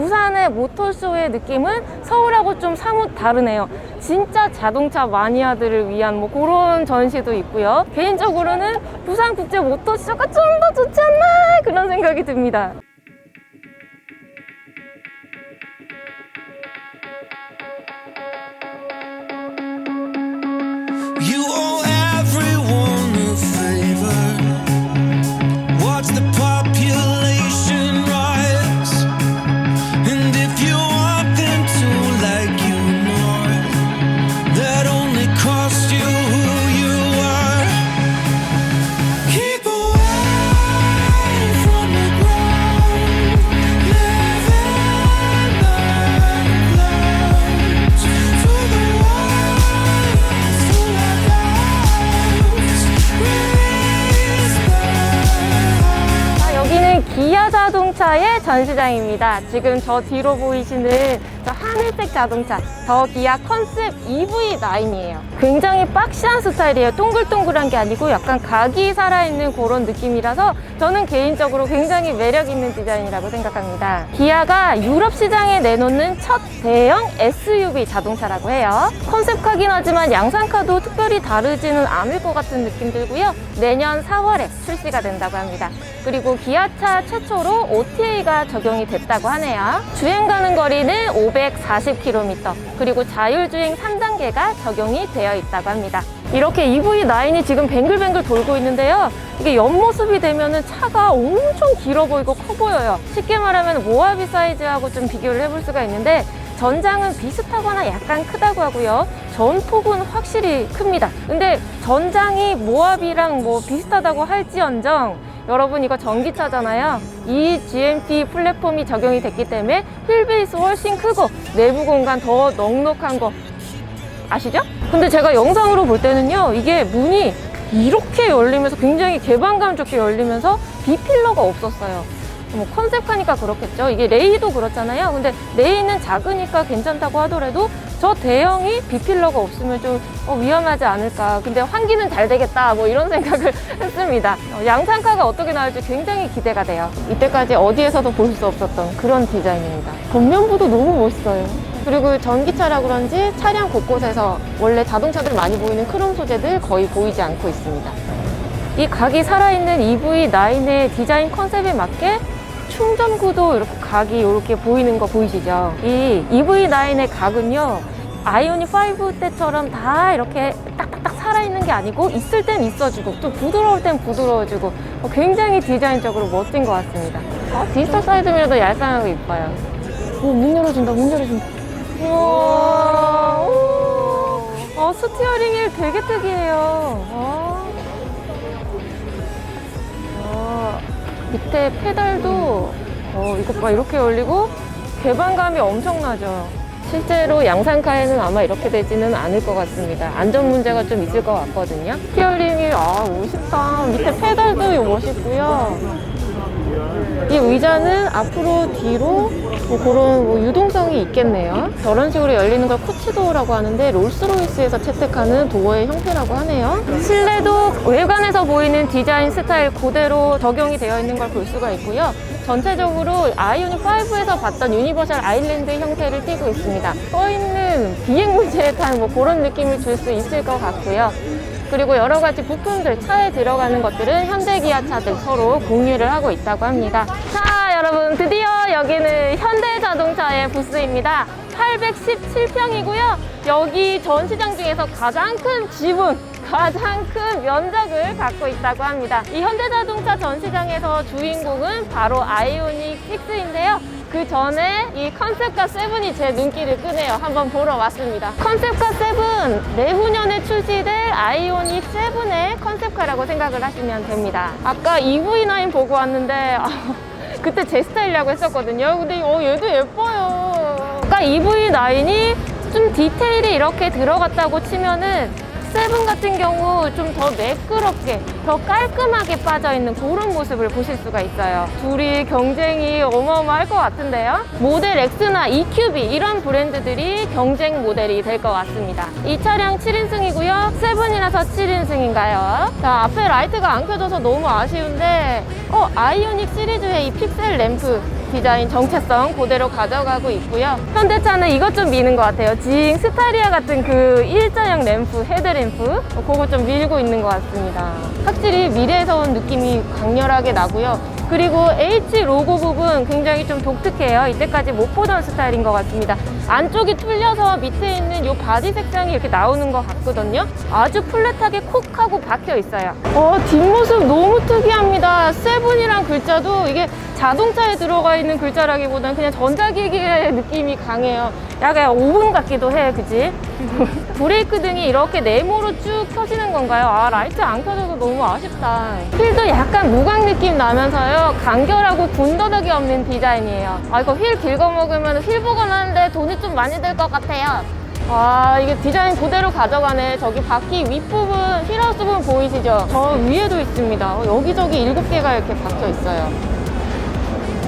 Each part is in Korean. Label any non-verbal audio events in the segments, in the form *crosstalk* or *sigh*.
부산의 모터쇼의 느낌은 서울하고 좀 사뭇 다르네요. 진짜 자동차 마니아들을 위한 뭐 그런 전시도 있고요. 개인적으로는 부산 국제 모터쇼가 좀 더 좋지 않나 그런 생각이 듭니다. You 기아 자동차의 전시장입니다. 지금 저 뒤로 보이시는 저 하늘색 자동차, 저 기아 컨셉 EV9이에요. 굉장히 박시한 스타일이에요. 동글동글한 게 아니고 약간 각이 살아있는 그런 느낌이라서 저는 개인적으로 굉장히 매력 있는 디자인이라고 생각합니다. 기아가 유럽 시장에 내놓는 첫 대형 SUV 자동차라고 해요. 컨셉카긴 하지만 양산카도 특별히 다르지는 않을 것 같은 느낌 들고요. 내년 4월에 출시가 된다고 합니다. 그리고 기아차 최초로 OTA가 적용이 됐다고 하네요. 주행 가는 거리는 540km, 그리고 자율주행 3단계가 적용이 되어 있다고 합니다. 이렇게 EV9이 지금 뱅글뱅글 돌고 있는데요. 이게 옆모습이 되면은 차가 엄청 길어 보이고 커 보여요. 쉽게 말하면 모하비 사이즈하고 좀 비교를 해볼 수가 있는데 전장은 비슷하거나 약간 크다고 하고요. 전폭은 확실히 큽니다. 근데 전장이 모하비랑 뭐 비슷하다고 할지언정 여러분 이거 전기차잖아요. 이 GMP 플랫폼이 적용이 됐기 때문에 휠 베이스 훨씬 크고 내부 공간 더 넉넉한 거 아시죠? 근데 제가 영상으로 볼 때는요, 이게 문이 이렇게 열리면서 굉장히 개방감 좋게 열리면서 비필러가 없었어요. 뭐 컨셉하니까 그렇겠죠. 이게 레이도 그렇잖아요. 근데 레이는 작으니까 괜찮다고 하더라도 저 대형이 비필러가 없으면 좀 어, 위험하지 않을까. 근데 환기는 잘 되겠다. 뭐 이런 *laughs* 생각을 했습니다. 어, 양산카가 어떻게 나올지 굉장히 기대가 돼요. 이때까지 어디에서도 볼 수 없었던 그런 디자인입니다. 겉면부도 너무 멋있어요. 그리고 전기차라 그런지 차량 곳곳에서 원래 자동차들 많이 보이는 크롬 소재들 거의 보이지 않고 있습니다. 이 각이 살아있는 EV9의 디자인 컨셉에 맞게 충전구도 이렇게 각이 이렇게 보이는 거 보이시죠? 이 EV9의 각은요, 아이오닉 5 때처럼 다 이렇게 딱딱딱 살아있는 게 아니고 있을 땐 있어주고 또 부드러울 땐 부드러워지고 어, 굉장히 디자인적으로 멋진 것 같습니다. 어, 디지털 사이드 미러도 얄쌍하고 이뻐요. 오, 문 열어준다, 문 열어준다. 우와, 오. 어, 스티어링 휠 되게 특이해요. 와. 밑에 페달도 어, 이것 봐 이렇게 열리고 개방감이 엄청나죠. 실제로 양산카에는 아마 이렇게 되지는 않을 것 같습니다. 안전 문제가 좀 있을 것 같거든요. 스티어링이 아 멋있다. 밑에 페달도 멋있고요. 이 의자는 앞으로 뒤로 뭐 그런 뭐 유동성이 있겠네요. 저런 식으로 열리는 걸 코치도어라고 하는데 롤스로이스에서 채택하는 도어의 형태라고 하네요. 실내도 외관에서 보이는 디자인 스타일 그대로 적용이 되어 있는 걸 볼 수가 있고요. 전체적으로 아이오닉 5에서 봤던 유니버셜 아일랜드 형태를 띠고 있습니다. 떠 있는 비행 문제에 탄 뭐 그런 느낌을 줄 수 있을 것 같고요. 그리고 여러 가지 부품들 차에 들어가는 것들은 현대 기아차들 서로 공유를 하고 있다고 합니다. 자, 여러분 드디어 여기는 현대 자동차의 부스입니다. 817평이고요. 여기 전시장 중에서 가장 큰 지분, 가장 큰 면적을 갖고 있다고 합니다. 이 현대자동차 전시장에서 주인공은 바로 아이오닉 6인데요. 그 전에 이 컨셉카 7이 제 눈길을 끄네요. 한번 보러 왔습니다. 컨셉카 7 내후년에 출시될 아이오닉 7의 컨셉카라고 생각을 하시면 됩니다. 아까 EV9 보고 왔는데 아, *laughs* 그때 제 스타일이라고 했었거든요. 근데 어, 얘도 예뻐요. 아까 EV9이 좀 디테일이 이렇게 들어갔다고 치면은 세븐 같은 경우 좀 더 매끄럽게, 더 깔끔하게 빠져있는 그런 모습을 보실 수가 있어요. 둘이 경쟁이 어마어마할 것 같은데요. 모델 X나 EQB 이런 브랜드들이 경쟁 모델이 될 것 같습니다. 이 차량 7인승이고요. 세븐이라서 7인승인가요? 자, 앞에 라이트가 안 켜져서 너무 아쉬운데, 어, 아이오닉 시리즈의 이 픽셀 램프 디자인 정체성 그대로 가져가고 있고요. 현대차는 이것 좀 미는 것 같아요. 징 스타리아 같은 그 일자형 램프, 헤드램프 그거 좀 밀고 있는 것 같습니다. 확실히 미래에서 온 느낌이 강렬하게 나고요. 그리고 H 로고 부분 굉장히 좀 독특해요. 이때까지 못 보던 스타일인 것 같습니다. 안쪽이 뚫려서 밑에 있는 이 바디 색상이 이렇게 나오는 것 같거든요. 아주 플랫하게 콕 하고 박혀 있어요. 어, 뒷모습 너무 특이합니다. 세븐이란 글자도 이게 자동차에 들어가 있는 글자라기보다는 그냥 전자기기의 느낌이 강해요. 약간 오븐 같기도 해, 그지? *laughs* 브레이크 등이 이렇게 네모로 쭉 켜지는 건가요? 아, 라이트 안 켜져서 너무 아쉽다. 휠도 약간 무광 느낌 나면서요. 간결하고 군더더기 없는 디자인이에요. 아, 이거 휠 긁어먹으면 휠 보관하는데 돈이 좀 많이 들 것 같아요. 아, 이게 디자인 그대로 가져가네. 저기 바퀴 윗부분, 휠하우스 부분 보이시죠? 저 위에도 있습니다. 어, 여기저기 일곱 개가 이렇게 박혀 있어요.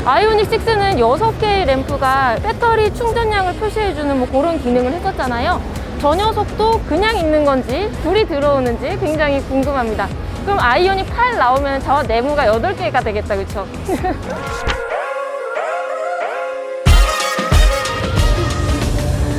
아이오닉 6는 6개의 램프가 배터리 충전량을 표시해주는 뭐 그런 기능을 했었잖아요. 저 녀석도 그냥 있는 건지 불이 들어오는지 굉장히 궁금합니다. 그럼 아이오닉 8 나오면 저 네모가 8개가 되겠다, 그쵸? *laughs*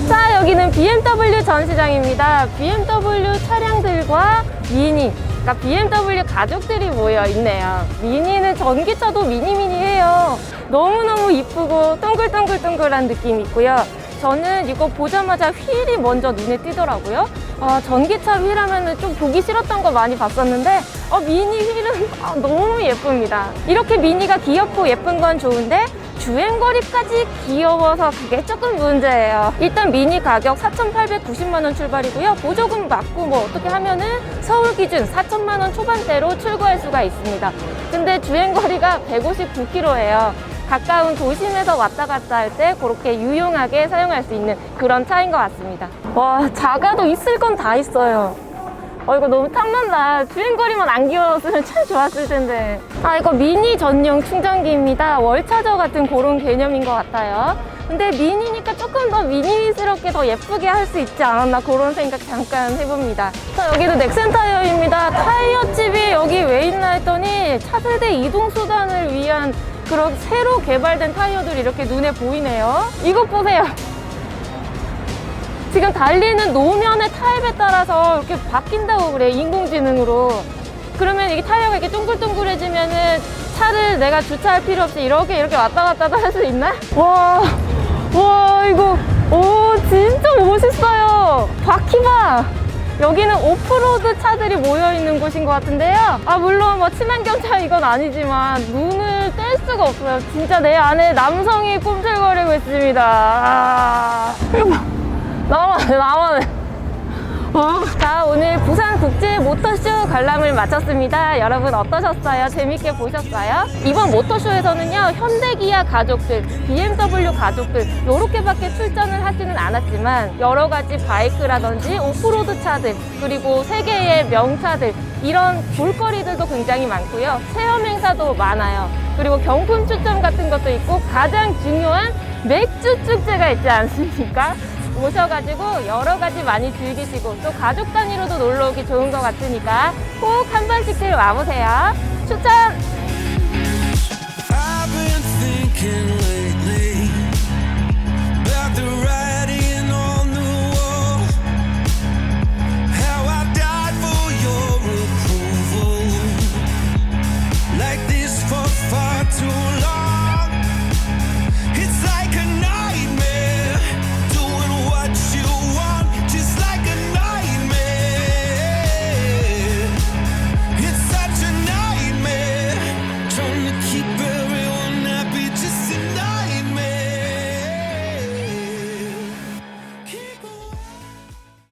자, 여기는 BMW 전시장입니다. BMW 차량들과 미니, 그러니까 BMW 가족들이 모여 있네요. 미니는 전기차도 미니미니해요. 너무너무 이쁘고 동글동글동글한 느낌이 있고요. 저는 이거 보자마자 휠이 먼저 눈에 띄더라고요. 아, 전기차 휠 하면은 좀 보기 싫었던 거 많이 봤었는데, 어, 미니 휠은 *laughs* 아, 너무 예쁩니다. 이렇게 미니가 귀엽고 예쁜 건 좋은데, 주행거리까지 귀여워서 그게 조금 문제예요. 일단 미니 가격 4,890만원 출발이고요. 보조금 받고 뭐 어떻게 하면은 서울 기준 4천만원 초반대로 출고할 수가 있습니다. 근데 주행거리가 159km예요. 가까운 도심에서 왔다 갔다 할 때 그렇게 유용하게 사용할 수 있는 그런 차인 것 같습니다. 와, 자가도 있을 건 다 있어요. 어, 이거 너무 탐난다. 주행거리만 안 귀여웠으면 참 좋았을 텐데. 아, 이거 미니 전용 충전기입니다. 월차저 같은 그런 개념인 것 같아요. 근데 미니니까 조금 더 미니스럽게 더 예쁘게 할 수 있지 않았나 그런 생각 잠깐 해봅니다. 자, 여기도 넥센 타이어입니다. 타이어 칩이 여기 왜 있나 했더니 차세대 이동 수단을 위한 그런 새로 개발된 타이어들이 이렇게 눈에 보이네요. 이것 보세요. 지금 달리는 노면의 타입에 따라서 이렇게 바뀐다고 그래 인공지능으로 그러면 이게 타이어가 이렇게 동글동글해지면은 차를 내가 주차할 필요 없이 이렇게 이렇게 왔다 갔다 할수 있나? 와, 와 이거 오 진짜 멋있어요. 바퀴 봐. 여기는 오프로드 차들이 모여 있는 곳인 것 같은데요. 아 물론 뭐 친환경차 이건 아니지만 눈을 뗄 수가 없어요. 진짜 내 안에 남성이 꿈틀거리고 있습니다. 아. 나만해 나만해 어. *laughs* 자 오늘 부산 국제 모터쇼 관람을 마쳤습니다 여러분 어떠셨어요? 재밌게 보셨어요? 이번 모터쇼에서는요 현대기아 가족들 BMW 가족들 요렇게밖에 출전을 하지는 않았지만 여러 가지 바이크라든지 오프로드 차들 그리고 세계의 명차들 이런 볼거리들도 굉장히 많고요 체험 행사도 많아요 그리고 경품 추첨 같은 것도 있고 가장 중요한 맥주 축제가 있지 않습니까? 오셔가지고 여러 가지 많이 즐기시고 또 가족 단위로도 놀러 오기 좋은 것 같으니까 꼭 한 번씩들 와보세요. 추천!